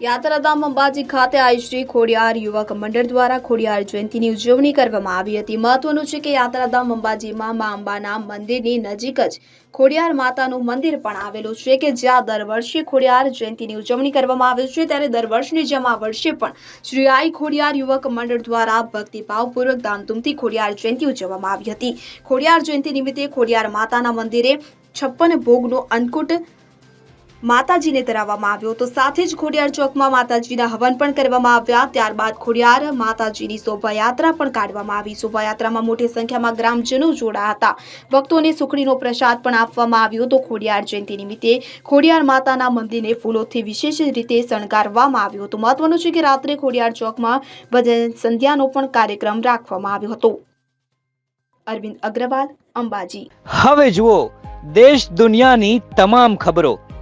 યાત્રાધામ અંબાજી ખાતે આજ શ્રી ખોડિયાર યુવક મંડળ દ્વારા ખોડિયાર જયંતિની ઉજવણી કરવામાં આવી હતી. મહત્વનું છે કે યાત્રાધામ અંબાજીમાં મા અંબાના મંદિરની નજીક જ ખોડિયાર માતાનું મંદિર પણ આવેલું છે કે જ્યાં દર વર્ષે ખોડિયાર જયંતિની ઉજવણી કરવામાં આવે છે. ત્યારે દર વર્ષની જેમ આ વર્ષે પણ શ્રી આઈ ખોડિયાર યુવક મંડળ દ્વારા ભક્તિભાવપૂર્વક ધામધૂમથી ખોડિયાર જયંતિ ઉજવવામાં આવી હતી. ખોડિયાર જયંતિ નિમિત્તે ખોડિયાર માતાના મંદિરે છપ્પન ભોગનો અન્નકૂટ માતાજીને ધરાવવામાં આવ્યો તો સાથે જ ખોડિયાર ચોકમાં માતાજીના હવન પણ કરવામાં આવ્યા. ત્યારબાદ ખોડિયાર માતાજીની શોભાયાત્રા પણ કાઢવામાં આવી. શોભાયાત્રામાં મોટી સંખ્યામાં ગ્રામજનો જોડાયા હતા. ભક્તોને સુખડીનો પ્રસાદ પણ આપવામાં આવ્યો તો ખોડિયાર જયંતિ નિમિત્તે. ખોડિયાર માતાના મંદિરને ફૂલોથી વિશેષ રીતે શણગારવામાં આવ્યું હતું. મહત્વનું છે કે રાત્રે ખોડિયાર ચોકમાં ભજન સંધ્યાનો પણ કાર્યક્રમ રાખવામાં આવ્યો હતો. અરવિંદ અગ્રવાલ, અંબાજી. હવે જુઓ, દેશ દુનિયાની તમામ ખબરો.